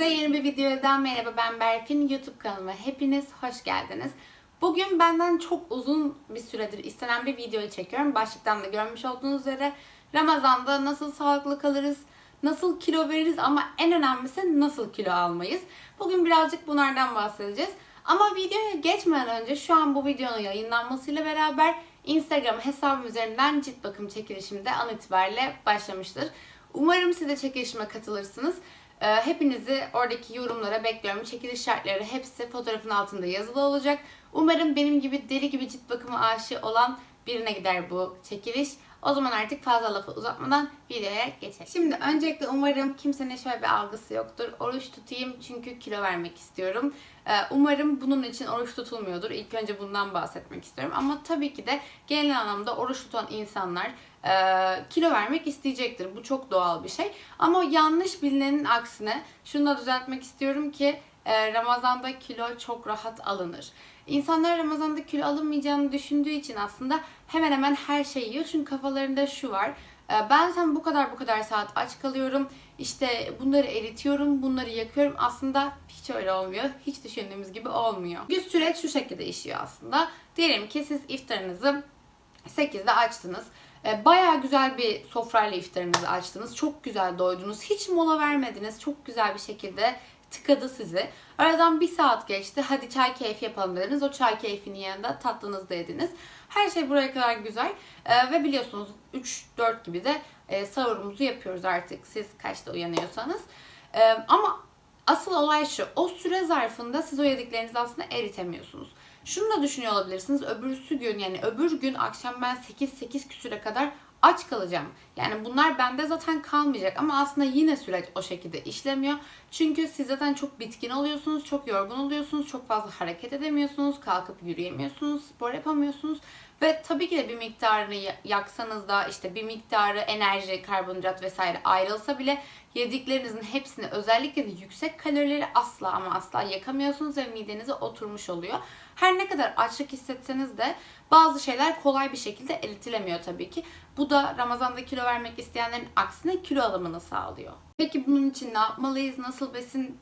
Hepinize yeni bir videodan merhaba ben Berfin. YouTube kanalıma hepiniz hoş geldiniz. Bugün benden çok uzun bir süredir istenen bir videoyu çekiyorum. Başlıktan da görmüş olduğunuz üzere Ramazan'da nasıl sağlıklı kalırız, nasıl kilo veririz ama en önemlisi nasıl kilo almayız. Bugün birazcık bunlardan bahsedeceğiz. Ama videoya geçmeden önce şu an bu videonun yayınlanmasıyla beraber Instagram hesabım üzerinden cilt bakım çekilişim de an itibariyle başlamıştır. Umarım siz de çekilişime katılırsınız. Ee, Hepinizi oradaki yorumlara bekliyorum. Çekiliş şartları hepsi fotoğrafın altında yazılı olacak. Umarım benim gibi deli gibi cilt bakımı aşığı olan birine gider bu çekiliş. O zaman artık fazla lafı uzatmadan videoya geçelim. Şimdi öncelikle umarım kimsenin şöyle bir algısı yoktur. Oruç tutayım çünkü kilo vermek istiyorum. Ee, Umarım bunun için oruç tutulmuyordur. İlk önce bundan bahsetmek istiyorum. Ama tabii ki de genel anlamda oruç tutan insanlar e, kilo vermek isteyecektir. Bu çok doğal bir şey. Ama yanlış bilinenin aksine şunu da düzeltmek istiyorum ki e, Ramazan'da kilo çok rahat alınır. İnsanlar Ramazan'da kilo alınmayacağını düşündüğü için aslında hemen hemen her şeyi yiyor. Çünkü kafalarında şu var. e, Ben sen bu kadar bu kadar saat aç kalıyorum. İşte bunları eritiyorum, bunları yakıyorum. Aslında hiç öyle olmuyor. Hiç düşündüğümüz gibi olmuyor. Bir süreç şu şekilde işliyor aslında. Diyelim ki siz iftarınızı 8'de açtınız. E, Bayağı güzel bir sofrayla iftarınızı açtınız. Çok güzel doydunuz. Hiç mola vermediniz. Çok güzel bir şekilde tıkadı sizi. Aradan bir saat geçti. Hadi çay keyfi yapalım dediniz. O çay keyfinin yanında tatlınızı da yediniz. Her şey buraya kadar güzel. E, ve biliyorsunuz 3-4 gibi de e, sahurumuzu yapıyoruz artık. Siz kaçta uyanıyorsanız. E, ama asıl olay şu. O süre zarfında siz o yediklerinizi aslında eritemiyorsunuz. Şunu da düşünüyor olabilirsiniz. Öbürsü gün yani öbür gün akşam ben 8-8 küsüre kadar aç kalacağım. Yani bunlar bende zaten kalmayacak ama aslında yine süreç o şekilde işlemiyor. Çünkü siz zaten çok bitkin oluyorsunuz, çok yorgun oluyorsunuz, çok fazla hareket edemiyorsunuz, kalkıp yürüyemiyorsunuz, spor yapamıyorsunuz. Ve tabii ki de bir miktarını ya- yaksanız da işte bir miktarı enerji, karbonhidrat vesaire ayrılsa bile yediklerinizin hepsini özellikle de yüksek kalorileri asla ama asla yakamıyorsunuz ve midenize oturmuş oluyor. Her ne kadar açlık hissetseniz de bazı şeyler kolay bir şekilde eritilemiyor tabii ki. Bu da Ramazan'da kilo vermek isteyenlerin aksine kilo alımını sağlıyor. Peki bunun için ne yapmalıyız? Nasıl besin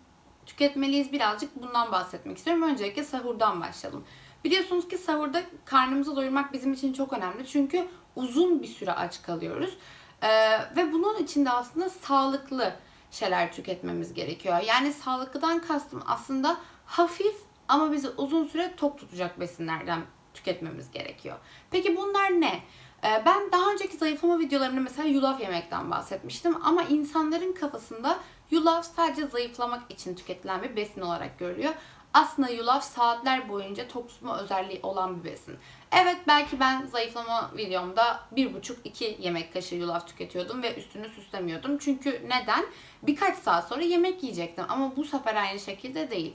tüketmeliyiz? Birazcık bundan bahsetmek istiyorum. Öncelikle sahurdan başlayalım. Biliyorsunuz ki sahurda karnımızı doyurmak bizim için çok önemli. Çünkü uzun bir süre aç kalıyoruz. Ee, ve bunun için de aslında sağlıklı şeyler tüketmemiz gerekiyor. Yani sağlıklıdan kastım aslında hafif ama bizi uzun süre tok tutacak besinlerden tüketmemiz gerekiyor. Peki bunlar ne? Ee, Ben daha önceki zayıflama videolarımda mesela yulaf yemekten bahsetmiştim ama insanların kafasında yulaf sadece zayıflamak için tüketilen bir besin olarak görülüyor. Aslında yulaf saatler boyunca tok özelliği olan bir besin. Evet belki ben zayıflama videomda 1,5-2 yemek kaşığı yulaf tüketiyordum ve üstünü süslemiyordum. Çünkü neden? Birkaç saat sonra yemek yiyecektim ama bu sefer aynı şekilde değil.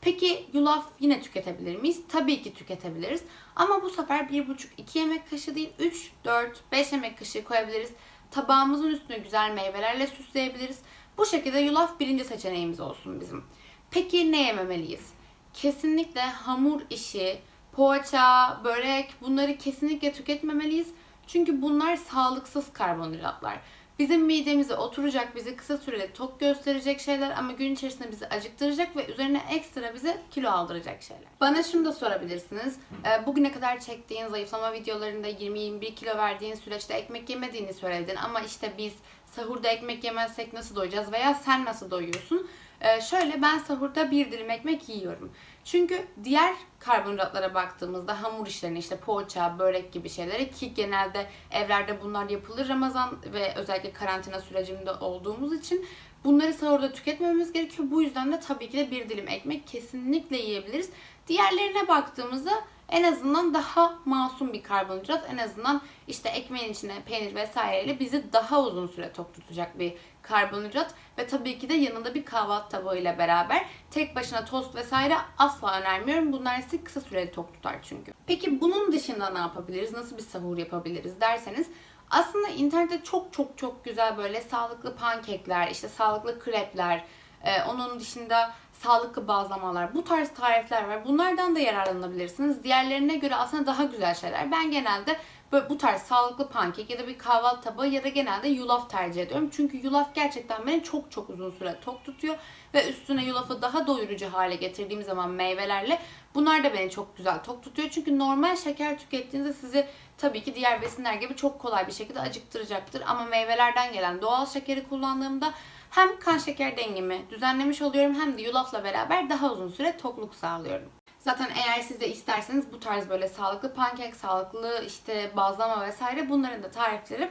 Peki yulaf yine tüketebilir miyiz? Tabii ki tüketebiliriz. Ama bu sefer 1,5-2 yemek kaşığı değil 3, 4, 5 yemek kaşığı koyabiliriz. Tabağımızın üstüne güzel meyvelerle süsleyebiliriz. Bu şekilde yulaf birinci seçeneğimiz olsun bizim. Peki ne yememeliyiz? Kesinlikle hamur işi, poğaça, börek bunları kesinlikle tüketmemeliyiz. Çünkü bunlar sağlıksız karbonhidratlar. Bizim midemize oturacak, bizi kısa süreli tok gösterecek şeyler ama gün içerisinde bizi acıktıracak ve üzerine ekstra bize kilo aldıracak şeyler. Bana şunu da sorabilirsiniz. Ee, Bugüne kadar çektiğin zayıflama videolarında 20-21 kilo verdiğin süreçte ekmek yemediğini söyledin ama işte biz sahurda ekmek yemezsek nasıl doyacağız veya sen nasıl doyuyorsun? Ee, şöyle ben sahurda bir dilim ekmek yiyorum. Çünkü diğer karbonhidratlara baktığımızda hamur işlerine işte poğaça, börek gibi şeylere ki genelde evlerde bunlar yapılır Ramazan ve özellikle karantina sürecinde olduğumuz için bunları sahurda tüketmememiz gerekiyor. Bu yüzden de tabii ki de bir dilim ekmek kesinlikle yiyebiliriz. Diğerlerine baktığımızda en azından daha masum bir karbonhidrat. En azından işte ekmeğin içine peynir vesaireyle bizi daha uzun süre tok tutacak bir karbonhidrat. Ve tabii ki de yanında bir kahvaltı tabağıyla beraber tek başına tost vesaire asla önermiyorum. Bunlar sizi kısa süreli tok tutar çünkü. Peki bunun dışında ne yapabiliriz? Nasıl bir sahur yapabiliriz derseniz aslında internette çok çok çok güzel böyle sağlıklı pankekler, işte sağlıklı krepler, ee, onun dışında sağlıklı bazlamalar, bu tarz tarifler var. Bunlardan da yararlanabilirsiniz. Diğerlerine göre aslında daha güzel şeyler. Ben genelde böyle bu tarz sağlıklı pankek ya da bir kahvaltı tabağı ya da genelde yulaf tercih ediyorum. Çünkü yulaf gerçekten beni çok çok uzun süre tok tutuyor ve üstüne yulafı daha doyurucu hale getirdiğim zaman meyvelerle bunlar da beni çok güzel tok tutuyor. Çünkü normal şeker tükettiğinizde sizi tabii ki diğer besinler gibi çok kolay bir şekilde acıktıracaktır. Ama meyvelerden gelen doğal şekeri kullandığımda hem kan şeker dengemi düzenlemiş oluyorum hem de yulafla beraber daha uzun süre tokluk sağlıyorum. Zaten eğer siz de isterseniz bu tarz böyle sağlıklı pankek, sağlıklı işte bazlama vesaire bunların da tarifleri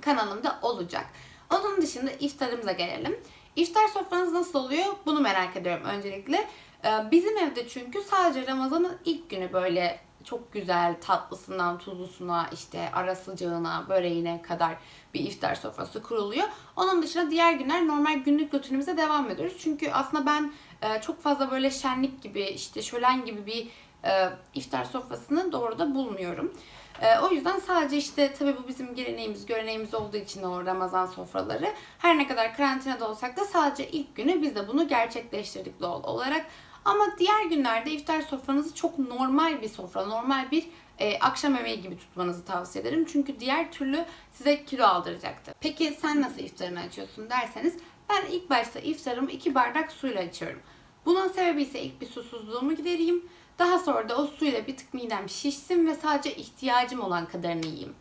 kanalımda olacak. Onun dışında iftarımıza gelelim. İftar sofranız nasıl oluyor? Bunu merak ediyorum öncelikle. Ee, Bizim evde çünkü sadece Ramazan'ın ilk günü böyle çok güzel tatlısından tuzlusuna işte ara sıcağına böreğine kadar bir iftar sofrası kuruluyor. Onun dışında diğer günler normal günlük rutinimize devam ediyoruz. Çünkü aslında ben e, çok fazla böyle şenlik gibi işte şölen gibi bir e, iftar sofrasını doğru da bulmuyorum. E, o yüzden sadece işte tabii bu bizim geleneğimiz, göreneğimiz olduğu için o Ramazan sofraları. Her ne kadar karantinada olsak da sadece ilk günü biz de bunu gerçekleştirdik doğal olarak. Ama diğer günlerde iftar sofranızı çok normal bir sofra, normal bir e, akşam yemeği gibi tutmanızı tavsiye ederim. Çünkü diğer türlü size kilo aldıracaktır. Peki sen nasıl iftarını açıyorsun derseniz ben ilk başta iftarımı iki bardak suyla açıyorum. Bunun sebebi ise ilk bir susuzluğumu gidereyim. Daha sonra da o suyla bir tık midem şişsin ve sadece ihtiyacım olan kadarını yiyeyim.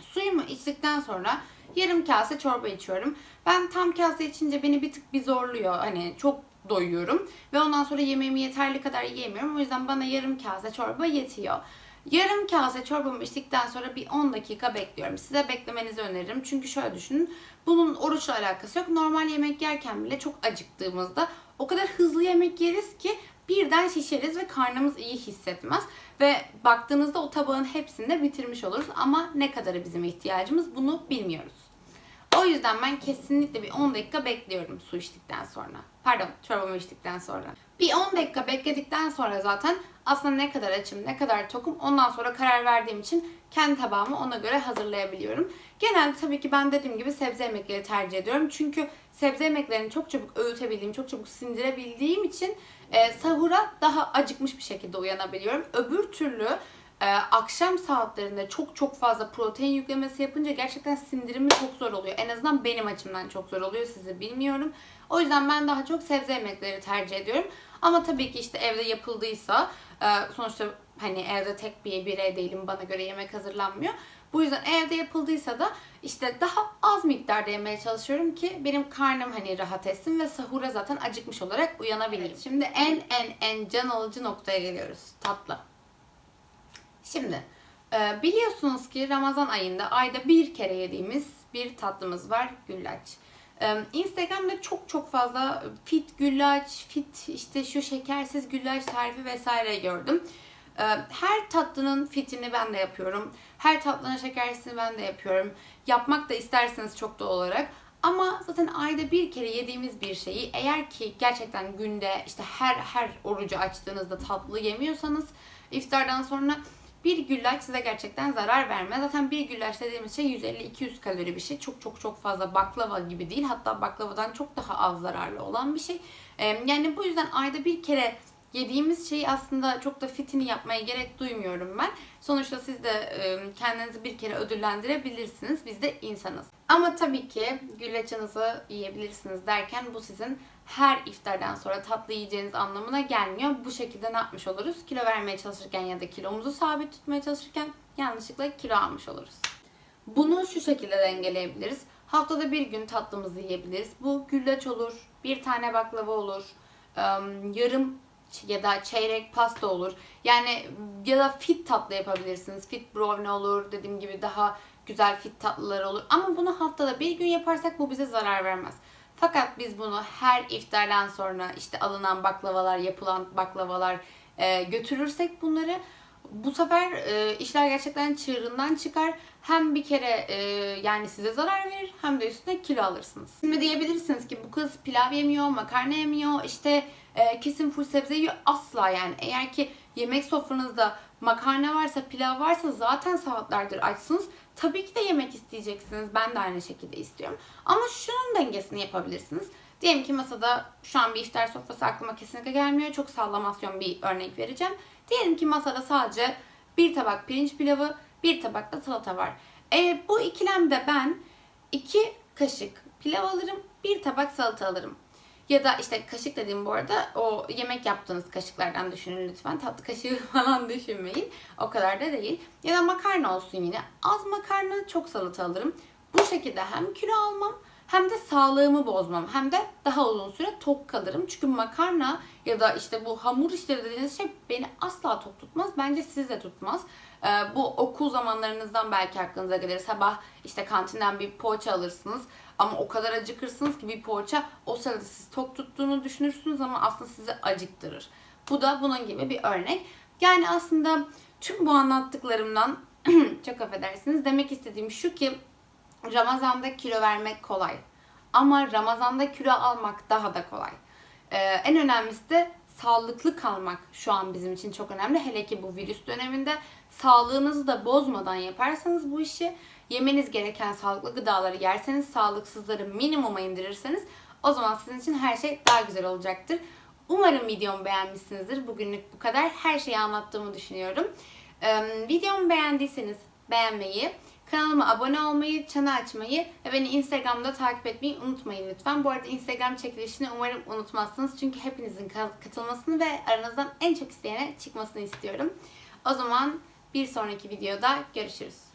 Suyumu içtikten sonra yarım kase çorba içiyorum. Ben tam kase içince beni bir tık bir zorluyor. Hani çok doyuyorum. Ve ondan sonra yemeğimi yeterli kadar yiyemiyorum. O yüzden bana yarım kase çorba yetiyor. Yarım kase çorbamı içtikten sonra bir 10 dakika bekliyorum. Size beklemenizi öneririm. Çünkü şöyle düşünün. Bunun oruçla alakası yok. Normal yemek yerken bile çok acıktığımızda o kadar hızlı yemek yeriz ki birden şişeriz ve karnımız iyi hissetmez. Ve baktığınızda o tabağın hepsini de bitirmiş oluruz. Ama ne kadarı bizim ihtiyacımız bunu bilmiyoruz. O yüzden ben kesinlikle bir 10 dakika bekliyorum su içtikten sonra. Pardon çorbamı içtikten sonra. Bir 10 dakika bekledikten sonra zaten aslında ne kadar açım, ne kadar tokum ondan sonra karar verdiğim için kendi tabağımı ona göre hazırlayabiliyorum. Genelde tabii ki ben dediğim gibi sebze yemekleri tercih ediyorum. Çünkü sebze yemeklerini çok çabuk öğütebildiğim, çok çabuk sindirebildiğim için e, sahura daha acıkmış bir şekilde uyanabiliyorum. Öbür türlü e, akşam saatlerinde çok çok fazla protein yüklemesi yapınca gerçekten sindirimi çok zor oluyor. En azından benim açımdan çok zor oluyor. Sizi bilmiyorum. O yüzden ben daha çok sebze yemekleri tercih ediyorum. Ama tabii ki işte evde yapıldıysa e, sonuçta hani evde tek bir birey değilim. Bana göre yemek hazırlanmıyor. Bu yüzden evde yapıldıysa da işte daha az miktarda yemeye çalışıyorum ki benim karnım hani rahat etsin ve sahura zaten acıkmış olarak uyanabileyim. Şimdi en en en can alıcı noktaya geliyoruz. Tatlı. Şimdi e, biliyorsunuz ki Ramazan ayında ayda bir kere yediğimiz bir tatlımız var güllaç. E, Instagram'da çok çok fazla fit güllaç, fit işte şu şekersiz güllaç tarifi vesaire gördüm. E, Her tatlının fitini ben de yapıyorum. Her tatlının şekersizini ben de yapıyorum. Yapmak da isterseniz çok doğal olarak. Ama zaten ayda bir kere yediğimiz bir şeyi eğer ki gerçekten günde işte her her orucu açtığınızda tatlı yemiyorsanız iftardan sonra bir güllaç size gerçekten zarar vermez. Zaten bir güllaç dediğimiz şey 150-200 kalori bir şey. Çok çok çok fazla baklava gibi değil. Hatta baklavadan çok daha az zararlı olan bir şey. Ee, Yani bu yüzden ayda bir kere yediğimiz şeyi aslında çok da fitini yapmaya gerek duymuyorum ben. Sonuçta siz de e, kendinizi bir kere ödüllendirebilirsiniz. Biz de insanız. Ama tabii ki güllaçınızı yiyebilirsiniz derken bu sizin her iftardan sonra tatlı yiyeceğiniz anlamına gelmiyor. Bu şekilde ne yapmış oluruz? Kilo vermeye çalışırken ya da kilomuzu sabit tutmaya çalışırken yanlışlıkla kilo almış oluruz. Bunu şu şekilde dengeleyebiliriz. Haftada bir gün tatlımızı yiyebiliriz. Bu güllaç olur, bir tane baklava olur, ım, yarım ya da çeyrek pasta olur. Yani ya da fit tatlı yapabilirsiniz. Fit brownie olur. Dediğim gibi daha güzel fit tatlılar olur. Ama bunu haftada bir gün yaparsak bu bize zarar vermez. Fakat biz bunu her iftardan sonra işte alınan baklavalar, yapılan baklavalar e, götürürsek bunları bu sefer e, işler gerçekten çığırından çıkar. Hem bir kere e, yani size zarar verir hem de üstüne kilo alırsınız. Şimdi diyebilirsiniz ki bu kız pilav yemiyor, makarna yemiyor, işte e, kesin full sebze yiyor. Asla yani. Eğer ki yemek sofranızda makarna varsa, pilav varsa zaten saatlerdir açsınız. Tabii ki de yemek isteyeceksiniz. Ben de aynı şekilde istiyorum. Ama şunun dengesini yapabilirsiniz. Diyelim ki masada şu an bir iftar sofrası aklıma kesinlikle gelmiyor. Çok sallamasyon bir örnek vereceğim. Diyelim ki masada sadece bir tabak pirinç pilavı, bir tabak da salata var. E, bu ikilemde ben iki kaşık pilav alırım, bir tabak salata alırım. Ya da işte kaşık dediğim bu arada o yemek yaptığınız kaşıklardan düşünün lütfen. Tatlı kaşığı falan düşünmeyin. O kadar da değil. Ya da makarna olsun yine. Az makarna çok salata alırım. Bu şekilde hem kilo almam hem de sağlığımı bozmam. Hem de daha uzun süre tok kalırım. Çünkü makarna ya da işte bu hamur işleri dediğiniz şey beni asla tok tutmaz. Bence siz de tutmaz. Ee, bu okul zamanlarınızdan belki aklınıza gelir. Sabah işte kantinden bir poğaça alırsınız. Ama o kadar acıkırsınız ki bir poğaça o sırada siz tok tuttuğunu düşünürsünüz ama aslında sizi acıktırır. Bu da bunun gibi bir örnek. Yani aslında tüm bu anlattıklarımdan çok affedersiniz demek istediğim şu ki Ramazan'da kilo vermek kolay. Ama Ramazan'da kilo almak daha da kolay. Ee, en önemlisi de sağlıklı kalmak şu an bizim için çok önemli. Hele ki bu virüs döneminde sağlığınızı da bozmadan yaparsanız bu işi yemeniz gereken sağlıklı gıdaları yerseniz, sağlıksızları minimuma indirirseniz o zaman sizin için her şey daha güzel olacaktır. Umarım videomu beğenmişsinizdir. Bugünlük bu kadar. Her şeyi anlattığımı düşünüyorum. Ee, videomu beğendiyseniz beğenmeyi, kanalıma abone olmayı, çanı açmayı ve beni Instagram'da takip etmeyi unutmayın lütfen. Bu arada Instagram çekilişini umarım unutmazsınız. Çünkü hepinizin katılmasını ve aranızdan en çok isteyene çıkmasını istiyorum. O zaman bir sonraki videoda görüşürüz.